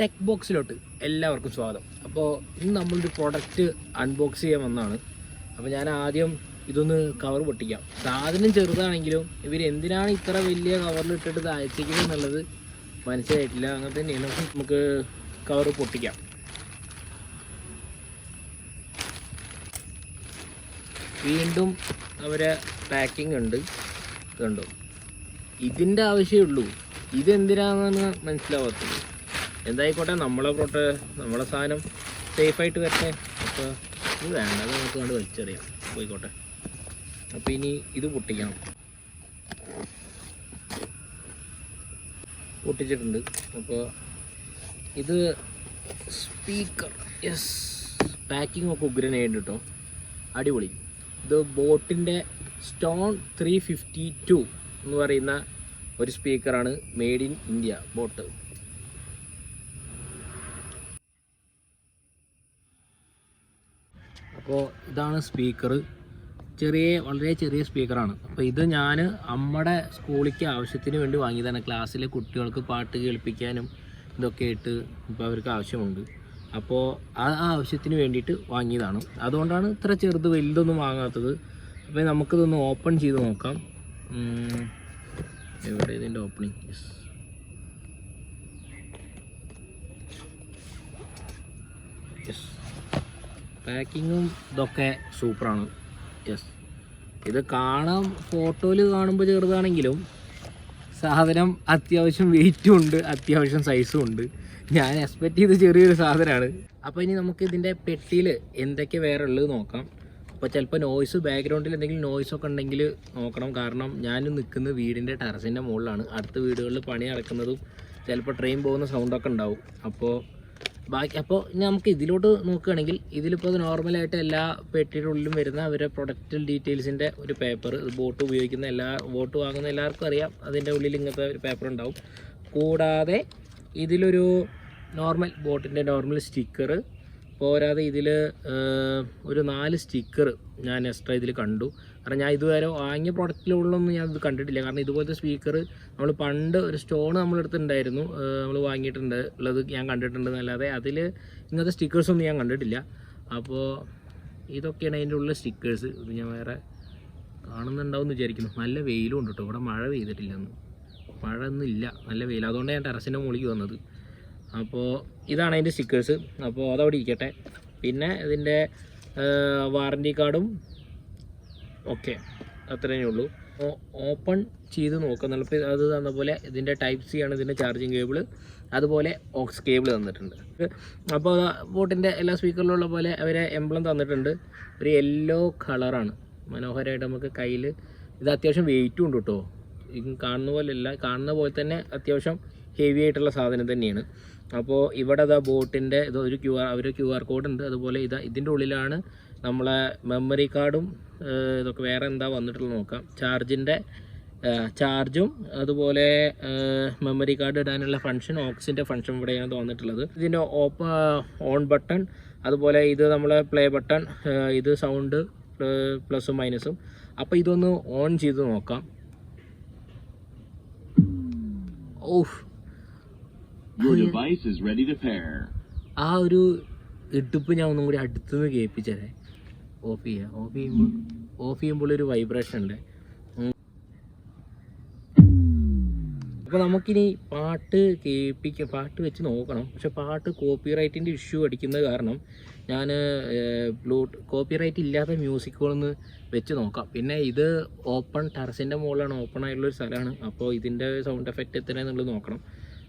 Tech ബോക്സിലോട്ട് എല്ലാവർക്കും സ്വാഗതം. അപ്പോൾ ഇന്ന് നമ്മളൊരു പ്രോഡക്റ്റ് അൺബോക്സ് ചെയ്യാൻ വന്നതാണ് അപ്പോൾ ഞാൻ ആദ്യം ഇതൊന്ന് കവർ പൊട്ടിക്കാം. സാധനം ചെറുതാണെങ്കിലും ഇവർ എന്തിനാണ് ഇത്ര വലിയ കവറിൽ ഇട്ടിട്ട് അയച്ചിരിക്കുന്നത് എന്നുള്ളത് മനസ്സിലായിട്ടില്ല. അങ്ങനെ തന്നെയാണ് നമുക്ക് കവർ പൊട്ടിക്കാം. വീണ്ടും അവരെ പാക്കിംഗ് ഉണ്ട്. ഇതുണ്ടോ ഇതിന്റെ ആവശ്യമേ ഇതെന്തിനാണെന്ന് മനസ്സിലാവാത്തത്. എന്തായിക്കോട്ടെ നമ്മളെ പ്രോട്ട നമ്മളെ സാധനം സേഫായിട്ട് വരട്ടെ. അപ്പോൾ ഇത് വേണ്ട അത് നമുക്ക് കണ്ട് വലിച്ചെറിയാം. പോയിക്കോട്ടെ. അപ്പോൾ ഇനി ഇത് പൊട്ടിക്കണം. പൊട്ടിച്ചിട്ടുണ്ട്. അപ്പോൾ ഇത് സ്പീക്കർ യെസ് പാക്കിംഗ് ഒക്കെ ഉഗ്രനായിട്ട് കേട്ടോ അടിപൊളി. ഇത് ബോട്ടിന്റെ സ്റ്റോൺ ത്രീ ഫിഫ്റ്റി ടു എന്ന് പറയുന്ന ഒരു സ്പീക്കറാണ് മെയ്ഡ് ഇൻ ഇന്ത്യ ബോട്ട്. അപ്പോൾ ഇതാണ് സ്പീക്കർ ചെറിയ വളരെ ചെറിയ സ്പീക്കറാണ് അപ്പോൾ ഇത് ഞാൻ അമ്മയുടെ സ്കൂളിലേക്ക് ആവശ്യത്തിന് വേണ്ടി വാങ്ങിയതാണ്. ക്ലാസ്സിലെ കുട്ടികൾക്ക് പാട്ട് കേൾപ്പിക്കാനും ഇതൊക്കെ ആയിട്ട് ഇപ്പോൾ അവർക്ക് ആവശ്യമുണ്ട്. അപ്പോൾ ആ ആവശ്യത്തിന് വേണ്ടിയിട്ട് വാങ്ങിയതാണ്. അതുകൊണ്ടാണ് ഇത്ര ചെറുത് വലുതൊന്നും വാങ്ങാത്തത്. അപ്പോൾ നമുക്കിതൊന്ന് ഓപ്പൺ ചെയ്ത് നോക്കാം. എവിടെ ഇതിന്റെ ഓപ്പണിങ് യെസ് പാക്കിങ്ങും ഇതൊക്കെ സൂപ്പറാണ് യെസ് ഇത് കാണാൻ ഫോട്ടോയിൽ കാണുമ്പോൾ ചെറുതാണെങ്കിലും സാധനം അത്യാവശ്യം വെയിറ്റും ഉണ്ട് അത്യാവശ്യം സൈസും ഉണ്ട്. ഞാൻ എക്സ്പെക്ട് ചെയ്ത ചെറിയൊരു സാധനമാണ് അപ്പോൾ ഇനി നമുക്ക് ഇതിന്റെ പെട്ടിയിൽ എന്തൊക്കെ വേറെ ഉള്ളത് നോക്കാം. അപ്പോൾ ചിലപ്പോൾ നോയ്സ് ബാക്ക്ഗ്രൗണ്ടിൽ എന്തെങ്കിലും നോയ്സ് ഒക്കെ ഉണ്ടെങ്കിൽ നോക്കണം. കാരണം ഞാൻ നിൽക്കുന്ന വീടിന്റെ ടെറസിന്റെ മുകളിലാണ്. അടുത്ത വീടുകളിൽ പണി നടക്കുന്നതും ചിലപ്പോൾ ട്രെയിൻ പോകുന്ന സൗണ്ടൊക്കെ ഉണ്ടാവും. അപ്പോൾ ബാക്കി അപ്പോൾ ഇനി നമുക്ക് ഇതിലോട്ട് നോക്കുകയാണെങ്കിൽ ഇതിലിപ്പോൾ നോർമലായിട്ട് എല്ലാ പെട്ടിയുടെ ഉള്ളിലും വരുന്ന അവരുടെ പ്രൊഡക്റ്റ് ഡീറ്റെയിൽസിന്റെ ഒരു പേപ്പർ ബോട്ട് ഉപയോഗിക്കുന്ന എല്ലാ ബോട്ട് വാങ്ങുന്ന എല്ലാവർക്കും അറിയാം. അതിന്റെ ഉള്ളിൽ ഇങ്ങനത്തെ ഒരു പേപ്പർ ഉണ്ടാവും. കൂടാതെ ഇതിലൊരു നോർമൽ ബോട്ടിന്റെ നോർമൽ സ്റ്റിക്കർ പോരാതെ ഇതിൽ ഒരു നാല് സ്റ്റിക്കർ ഞാൻ എക്സ്ട്രാ ഇതിൽ കണ്ടു. കാരണം ഞാൻ ഇതുവരെ വാങ്ങിയ പ്രൊഡക്റ്റിലുള്ളൊന്നും ഞാൻ ഇത് കണ്ടിട്ടില്ല. കാരണം ഇതുപോലത്തെ സ്പീക്കർ നമ്മൾ പണ്ട് ഒരു സ്റ്റോൺ നമ്മളെടുത്തിട്ടുണ്ടായിരുന്നു നമ്മൾ വാങ്ങിയിട്ടുണ്ട് ഉള്ളത് ഞാൻ കണ്ടിട്ടുണ്ട് എന്നല്ലാതെ അതിൽ ഇങ്ങനത്തെ സ്റ്റിക്കേഴ്സൊന്നും ഞാൻ കണ്ടിട്ടില്ല. അപ്പോൾ ഇതൊക്കെയാണ് അതിന്റെ ഉള്ള സ്റ്റിക്കേഴ്സ് ഇത് ഞാൻ വേറെ കാണുന്നുണ്ടാവും എന്ന് വിചാരിക്കുന്നു. നല്ല വെയിലും ഉണ്ട് കേട്ടോ ഇവിടെ മഴ പെയ്തിട്ടില്ലെന്ന് മഴ ഒന്നും ഇല്ല. നല്ല വെയിൽ അതുകൊണ്ടാണ് ഞാൻ ടെറസിന്റെ മുകളിലേക്ക് വന്നത്. അപ്പോൾ ഇതാണ് അതിന്റെ സ്റ്റിക്കേഴ്സ് അപ്പോൾ അതവിടെ ഇരിക്കട്ടെ. പിന്നെ ഇതിന്റെ വാറന്റി കാർഡും ഓക്കെ അത്രയേ ഉള്ളൂ. ഓപ്പൺ ചെയ്ത് നോക്കാം. ഇപ്പോൾ അത് തന്ന പോലെ ഇതിന്റെ ടൈപ്പ് സി ആണ് ഇതിന്റെ ചാർജിങ് കേബിൾ അതുപോലെ ഓക്സ് കേബിൾ തന്നിട്ടുണ്ട്. അപ്പോൾ ബോട്ടിന്റെ എല്ലാ സ്പീക്കറിലുള്ള പോലെ അവരെ എംബ്ലം തന്നിട്ടുണ്ട്. ഒരു യെല്ലോ കളറാണ് മനോഹരമായിട്ട് നമുക്ക് കയ്യിൽ ഇത് അത്യാവശ്യം വെയിറ്റും ഉണ്ട് കേട്ടോ. കാണുന്ന പോലെ അല്ല കാണുന്ന പോലെ തന്നെ അത്യാവശ്യം ഹെവി ആയിട്ടുള്ള സാധനം തന്നെയാണ്. അപ്പോൾ ഇവിടെ അതാ ബോട്ടിന്റെ ഇത് ഒരു ക്യു ആർ ഒരു ക്യു ആർ കോഡ് ഉണ്ട്. അതുപോലെ ഇതാ ഇതിന്റെ ഉള്ളിലാണ് നമ്മളെ മെമ്മറി കാർഡും ഇതൊക്കെ വേറെ എന്താ വന്നിട്ടുള്ളത് നോക്കാം. ചാർജിന്റെ ചാർജും അതുപോലെ മെമ്മറി കാർഡ് ഇടാനുള്ള ഫങ്ഷൻ ഓക്സിന്റെ ഫങ്ഷൻ ഇവിടെയാണ് തോന്നിട്ടുള്ളത് ഇതിന്റെ ഓപ്പ ഓൺ ബട്ടൺ അതുപോലെ ഇത് നമ്മളെ പ്ലേ ബട്ടൺ ഇത് സൗണ്ട് പ്ലസും മൈനസും അപ്പോൾ ഇതൊന്ന് ഓൺ ചെയ്ത് നോക്കാം. ഓഫ് ആ ഒരു ഇട്ടിപ്പ് ഞാൻ ഒന്നും കൂടി അടുത്തുനിന്ന് കേൾപ്പിച്ചതേ ഓഫ് ചെയ്യാം. ഓഫ് ചെയ്യുമ്പോൾ ഓഫ് ചെയ്യുമ്പോൾ ഒരു വൈബ്രേഷൻ ഉണ്ട്. അപ്പോൾ നമുക്കിനി പാട്ട് കേൾപ്പിക്ക പാട്ട് വെച്ച് നോക്കണം. പക്ഷെ പാട്ട് കോപ്പി റൈറ്റിന്റെ ഇഷ്യൂ അടിക്കുന്നത് കാരണം ഞാൻ ബ്ലൂട്ട് കോപ്പിറൈറ്റ് ഇല്ലാത്ത മ്യൂസിക്കുകളൊന്ന് വെച്ച് നോക്കാം. പിന്നെ ഇത് ഓപ്പൺ ടെറസിന്റെ മുകളിലാണ് ഓപ്പൺ ആയിട്ടുള്ളൊരു സ്ഥലമാണ്. അപ്പോൾ ഇതിന്റെ സൗണ്ട് എഫക്റ്റ് എത്രയാണെന്നുള്ളത് നോക്കണം.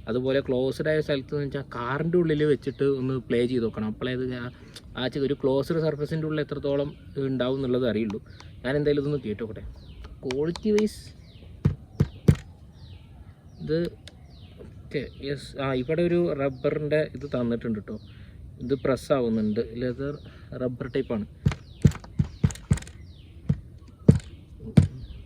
അതുപോലെ ക്ലോസ്ഡ് ആയ സ്ഥലത്ത് എന്ന് വെച്ചാൽ കാറിന്റെ ഉള്ളിൽ വെച്ചിട്ട് ഒന്ന് പ്ലേ ചെയ്ത് നോക്കണം. അപ്പോഴേ ഇത് ആ- ഒരു ക്ലോസ്ഡ് സർഫസിന്റെ ഉള്ളിൽ എത്രത്തോളം ഉണ്ടാവും എന്നുള്ളത് അറിയുള്ളൂ. ഞാൻ എന്തായാലും ഇതൊന്ന് കേട്ടോക്കട്ടെ. ക്വാളിറ്റി വൈസ് ഇത് ഓക്കെ യെസ് ആ ഇവിടെ ഒരു റബ്ബറിന്റെ ഇത് തന്നിട്ടുണ്ട് കേട്ടോ ഇത് പ്രസ് ആവുന്നുണ്ട്. ലെതർ റബ്ബർ ടൈപ്പാണ്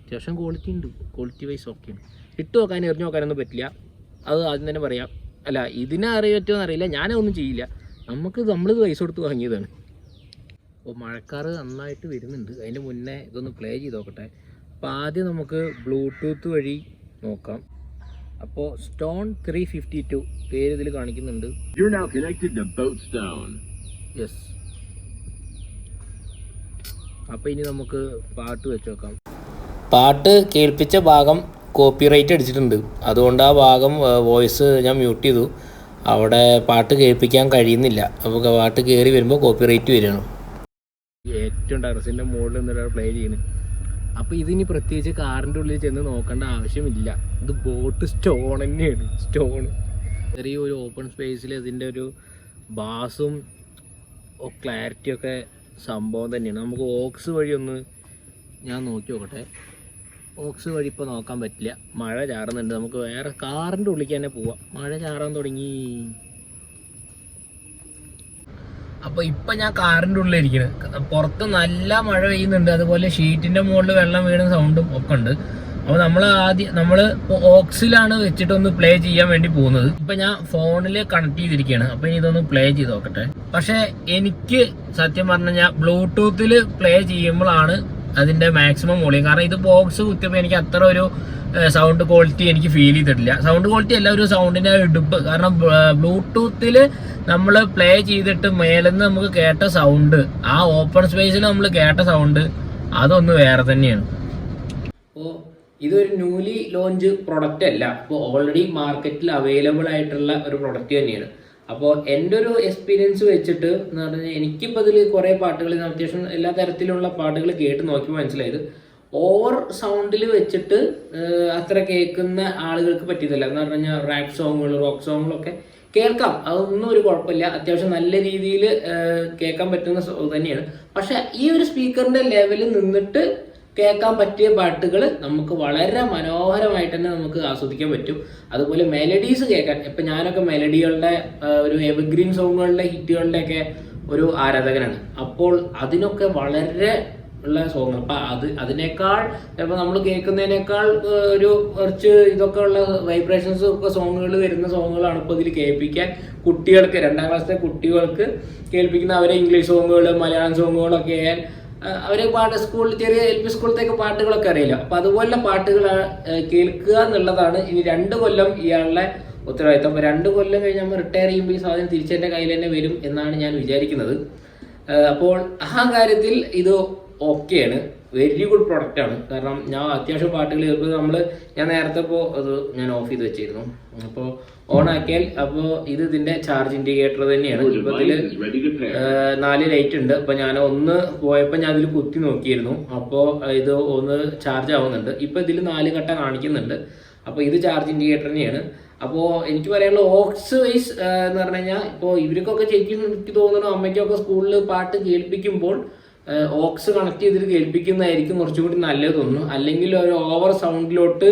അത്യാവശ്യം ക്വാളിറ്റി ഉണ്ട്. ക്വാളിറ്റി വൈസ് ഓക്കെയാണ് ഇട്ട് നോക്കാൻ എറിഞ്ഞു നോക്കാനൊന്നും പറ്റില്ല. അത് ആദ്യം തന്നെ പറയാം. അല്ല ഇതിനെ അറിയ പറ്റുമോ അറിയില്ല. ഞാനതൊന്നും ചെയ്യില്ല. നമുക്ക് നമ്മൾ പൈസ കൊടുത്ത് വാങ്ങിയതാണ്. അപ്പോൾ മഴക്കാറ് നന്നായിട്ട് വരുന്നുണ്ട്. അതിന്റെ മുന്നേ ഇതൊന്ന് പ്ലേ ചെയ്ത് നോക്കട്ടെ. അപ്പോൾ ആദ്യം നമുക്ക് ബ്ലൂടൂത്ത് വഴി നോക്കാം. അപ്പോൾ സ്റ്റോൺ ത്രീ ഫിഫ്റ്റി ടു പേര് ഇതിൽ കാണിക്കുന്നുണ്ട്. യെസ് അപ്പോൾ ഇനി നമുക്ക് പാട്ട് വെച്ച് നോക്കാം. പാട്ട് കേൾപ്പിച്ച ഭാഗം കോപ്പിറൈറ്റ് അടിച്ചിട്ടുണ്ട്. അതുകൊണ്ട് ആ ഭാഗം വോയിസ് ഞാൻ മ്യൂട്ട് ചെയ്തു. അവിടെ പാട്ട് കേൾപ്പിക്കാൻ കഴിയുന്നില്ല. അപ്പോൾ പാട്ട് കയറി വരുമ്പോൾ കോപ്പിറൈറ്റ് വരികയാണ്. ഏറ്റവും ടെറസിന്റെ മുകളിൽ നിന്നൊരാൾ പ്ലേ ചെയ്യുന്നത് അപ്പോൾ ഇതിനി പ്രത്യേകിച്ച് കാറിന്റെ ഉള്ളിൽ ചെന്ന് നോക്കേണ്ട ആവശ്യമില്ല. ഇത് ബോട്ട് സ്റ്റോൺ തന്നെയാണ്. സ്റ്റോൺ ചെറിയ ഒരു ഓപ്പൺ സ്പേസിൽ ഇതിന്റെ ഒരു ബാസും ക്ലാരിറ്റിയൊക്കെ സംഭവം തന്നെയാണ്. നമുക്ക് ഓക്സ് വഴി ഒന്ന് ഞാൻ നോക്കി നോക്കട്ടെ. ഓക്സ് വഴി ഇപ്പോൾ നോക്കാൻ പറ്റില്ല. മഴ ചാറുന്നുണ്ട്. നമുക്ക് വേറെ കാറിന്റെ ഉള്ളിലേക്ക് തന്നെ പോവാം. മഴ ചാറാൻ തുടങ്ങി. അപ്പോൾ ഇപ്പം ഞാൻ കാറിന്റെ ഉള്ളിലിരിക്കുന്നത് പുറത്ത് നല്ല മഴ പെയ്യുന്നുണ്ട്. അതുപോലെ ഷീറ്റിന്റെ മുകളിൽ വെള്ളം വീഴുന്ന സൗണ്ടും ഒക്കെ ഉണ്ട്. അപ്പോൾ നമ്മൾ ആദ്യം നമ്മൾ ഓക്സിലാണ് വെച്ചിട്ടൊന്ന് പ്ലേ ചെയ്യാൻ വേണ്ടി പോകുന്നത്. ഇപ്പം ഞാൻ ഫോണിൽ കണക്ട് ചെയ്തിരിക്കുകയാണ് അപ്പോൾ ഇനി ഇതൊന്ന് പ്ലേ ചെയ്ത് നോക്കട്ടെ. പക്ഷേ എനിക്ക് സത്യം പറഞ്ഞു കഴിഞ്ഞാൽ ബ്ലൂടൂത്തിൽ പ്ലേ ചെയ്യുമ്പോഴാണ് അതിന്റെ മാക്സിമം വോളിയം കാരണം ഇത് ബോക്സ് കുത്തിയപ്പോൾ എനിക്ക് അത്ര ഒരു സൗണ്ട് ക്വാളിറ്റി എനിക്ക് ഫീൽ ചെയ്തിട്ടില്ല. സൗണ്ട് ക്വാളിറ്റി അല്ല ഒരു സൗണ്ടിന്റെ ഇടുപ്പ്. കാരണം ബ്ലൂടൂത്തിൽ നമ്മൾ പ്ലേ ചെയ്തിട്ട് മേലെന്ന് നമുക്ക് കേട്ട സൗണ്ട് ആ ഓപ്പൺ സ്പേസിൽ നമ്മൾ കേട്ട സൗണ്ട് അതൊന്ന് വേറെ തന്നെയാണ്. അപ്പോൾ ഇതൊരു ന്യൂലി ലോഞ്ച് പ്രൊഡക്റ്റ് അല്ല. അപ്പോൾ ഓൾറെഡി മാർക്കറ്റിൽ അവൈലബിൾ ആയിട്ടുള്ള ഒരു പ്രൊഡക്റ്റ് തന്നെയാണ്. അപ്പോൾ എന്റെ ഒരു എക്സ്പീരിയൻസ് വെച്ചിട്ട് എന്ന് പറഞ്ഞാൽ എനിക്കിപ്പോൾ ഇതിൽ കുറേ പാട്ടുകൾ അത്യാവശ്യം എല്ലാ തരത്തിലുള്ള പാട്ടുകൾ കേട്ട് നോക്കി മനസ്സിലായത്. ഓവർ സൗണ്ടിൽ വെച്ചിട്ട് അത്ര കേൾക്കുന്ന ആളുകൾക്ക് പറ്റിയതല്ല. എന്ന് പറഞ്ഞു കഴിഞ്ഞാൽ റാപ്പ് സോങ്ങുകൾ റോക്ക് സോങ്ങുകളൊക്കെ കേൾക്കാം. അതൊന്നും ഒരു കുഴപ്പമില്ല. അത്യാവശ്യം നല്ല രീതിയിൽ കേൾക്കാൻ പറ്റുന്ന തന്നെയാണ്. പക്ഷേ ഈ ഒരു സ്പീക്കറിന്റെ ലെവലിൽ നിന്നിട്ട് കേൾക്കാൻ പറ്റിയ പാട്ടുകൾ നമുക്ക് വളരെ മനോഹരമായിട്ട് തന്നെ നമുക്ക് ആസ്വദിക്കാൻ പറ്റും. അതുപോലെ മെലഡീസ് കേൾക്കാൻ. ഇപ്പം ഞാനൊക്കെ മെലഡികളുടെ ഒരു എവർഗ്രീൻ സോങ്ങുകളുടെ ഹിറ്റുകളുടെയൊക്കെ ഒരു ആരാധകനാണ്. അപ്പോൾ അതിനൊക്കെ വളരെ ഉള്ള സോങ് അപ്പം അത് അതിനേക്കാൾ ചിലപ്പോൾ നമ്മൾ കേൾക്കുന്നതിനേക്കാൾ ഒരു കുറച്ച് ഇതൊക്കെ ഉള്ള വൈബ്രേഷൻസ് ഒക്കെ സോങ്ങുകൾ വരുന്ന സോങ്ങുകളാണ് ഇപ്പോൾ ഇതിൽ കേൾപ്പിക്കാൻ. കുട്ടികൾക്ക് രണ്ടാം ക്ലാസ്സിലെ കുട്ടികൾക്ക് കേൾപ്പിക്കുന്ന അവരെ ഇംഗ്ലീഷ് സോങ്ങുകൾ മലയാളം സോങ്ങുകളൊക്കെ ആയാൽ അവരെ പാട്ട് സ്കൂളിൽ ചെറിയ എൽ പി സ്കൂളിലത്തേക്ക് പാട്ടുകളൊക്കെ അറിയില്ല. അപ്പം അതുപോലെ പാട്ടുകൾ കേൾക്കുക എന്നുള്ളതാണ്. ഇനി രണ്ട് കൊല്ലം ഇയാളുടെ ഉത്തരവാദിത്തം അപ്പോൾ രണ്ട് കൊല്ലം കഴിഞ്ഞ് നമ്മൾ റിട്ടയർ ചെയ്യുമ്പോൾ ഈ സാധനം തിരിച്ചെന്റെ കയ്യിൽ തന്നെ വരും എന്നാണ് ഞാൻ വിചാരിക്കുന്നത്. അപ്പോൾ ആ കാര്യത്തിൽ ഇത് ഓക്കെയാണ് വെരി ഗുഡ് പ്രൊഡക്റ്റ് ആണ്. കാരണം ഞാൻ അത്യാവശ്യം പാട്ടുകൾ കേൾക്കുമ്പോൾ നമ്മൾ ഞാൻ നേരത്തെ ഇപ്പോൾ അത് ഞാൻ ഓഫ് ചെയ്ത് വെച്ചിരുന്നു. അപ്പോൾ ഓൺ ആക്കിയാൽ അപ്പോൾ ഇത് ഇതിന്റെ ചാർജ് ഇൻഡിക്കേറ്റർ തന്നെയാണ്. ഇപ്പോൾ ഇതിൽ. നാല് ലൈറ്റ് ഉണ്ട്. അപ്പോൾ ഞാൻ ഒന്ന് പോയപ്പോൾ ഞാൻ അതിൽ കുത്തി നോക്കിയിരുന്നു. അപ്പോൾ ഇത് ഒന്ന് ചാർജ് ആവുന്നുണ്ട്. ഇപ്പോൾ ഇതിൽ നാല് ഘട്ടം കാണിക്കുന്നുണ്ട്. അപ്പോൾ ഇത് ചാർജ് ഇൻഡിക്കേറ്റർ തന്നെയാണ്. അപ്പോൾ എനിക്ക് പറയാനുള്ള ഓക്സ് വൈസ് എന്ന് പറഞ്ഞു കഴിഞ്ഞാൽ ഇപ്പോൾ ഇവർക്കൊക്കെ ശരിക്കും എനിക്ക് തോന്നുന്നു അമ്മയ്ക്കൊക്കെ സ്കൂളിൽ പാട്ട് കേൾപ്പിക്കുമ്പോൾ ഓക്സ് കണക്ട് ചെയ്തിട്ട് കേൾപ്പിക്കുന്നതായിരിക്കും കുറച്ചും കൂടി നല്ലത് തോന്നുന്നു. അല്ലെങ്കിൽ ഒരു ഓവർ സൗണ്ടിലോട്ട്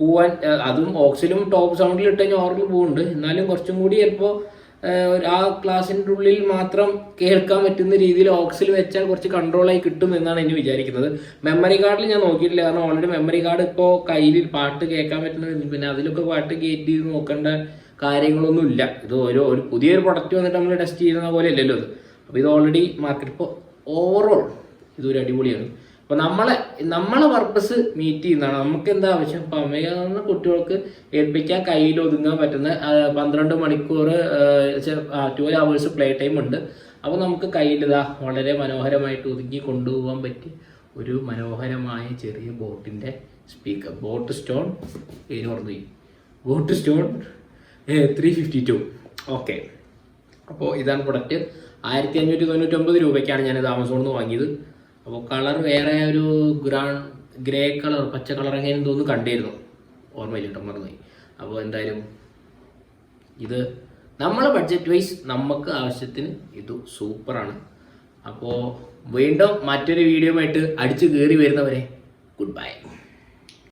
പോവാൻ അതും ഓക്സിലും ടോപ്പ് സൗണ്ടിൽ ഇട്ട് കഴിഞ്ഞാൽ ഓവറിൽ പോകുന്നുണ്ട് എന്നാലും കുറച്ചും കൂടി ചിലപ്പോൾ ആ ക്ലാസ്സിന്റെ ഉള്ളിൽ മാത്രം കേൾക്കാൻ പറ്റുന്ന രീതിയിൽ ഓക്സിൽ വെച്ചാൽ കുറച്ച് കൺട്രോളായി കിട്ടും എന്നാണ് എനിക്ക് വിചാരിക്കുന്നത്. മെമ്മറി കാർഡിൽ ഞാൻ നോക്കിയിട്ടില്ല. കാരണം ഓൾറെഡി മെമ്മറി കാർഡ് ഇപ്പോൾ കയ്യിൽ പാട്ട് കേൾക്കാൻ പറ്റുന്ന പിന്നെ അതിലൊക്കെ പാട്ട് കയറ്റി നോക്കേണ്ട കാര്യങ്ങളൊന്നും ഇല്ല ഇത് ഓരോ ഒരു പുതിയൊരു പ്രൊഡക്റ്റ് വന്നിട്ട് നമ്മൾ ടെസ്റ്റ് ചെയ്യുന്ന പോലെ അല്ലല്ലോ ഇത്. അപ്പോൾ ഇത് ഓൾറെഡി മാർക്കറ്റ് ഇപ്പോൾ ഓവറോൾ ഇതൊരു അടിപൊളിയാണ്. അപ്പോൾ നമ്മളെ നമ്മളെ പർപ്പസ് മീറ്റ് ചെയ്യുന്നതാണ്. നമുക്ക് എന്താ ആവശ്യം? ഇപ്പം അമ്മയെന്ന കുട്ടികൾക്ക് ഏൽപ്പിക്കാൻ കയ്യിൽ ഒതുങ്ങാൻ പറ്റുന്ന പന്ത്രണ്ട് മണിക്കൂർ ട്വൽവ് അവേഴ്സ് പ്ലേ ടൈം ഉണ്ട്. അപ്പോൾ നമുക്ക് കയ്യിലിതാ വളരെ മനോഹരമായിട്ട് ഒതുങ്ങി കൊണ്ടുപോകാൻ പറ്റി ഒരു മനോഹരമായ ചെറിയ ബോട്ടിന്റെ സ്പീക്കർ ബോട്ട് സ്റ്റോൺ പേര് മറന്നുപോയി boat stone three fifty two okay അപ്പോൾ ഇതാണ് പ്രൊഡക്റ്റ് ആയിരത്തി അഞ്ഞൂറ്റി തൊണ്ണൂറ്റൊമ്പത് രൂപയ്ക്കാണ് ഞാനിത് ആമസോണിൽ നിന്ന് വാങ്ങിയത്. അപ്പോൾ കളർ വേറെ ഒരു ഗ്രാൻ ഗ്രേ കളർ പച്ച കളർ അങ്ങനെ എന്തോന്ന് കണ്ടിരുന്നു. ഓർമ്മയില്ല കേട്ടോ മറന്നുപോയി. അപ്പോൾ എന്തായാലും ഇത് നമ്മളെ ബഡ്ജറ്റ് വൈസ് നമുക്ക് ആവശ്യത്തിന് ഇത് സൂപ്പറാണ് അപ്പോൾ വീണ്ടും മറ്റൊരു വീഡിയോ ആയിട്ട് അടിച്ചു കയറി വരുന്നവരെ ഗുഡ് ബൈ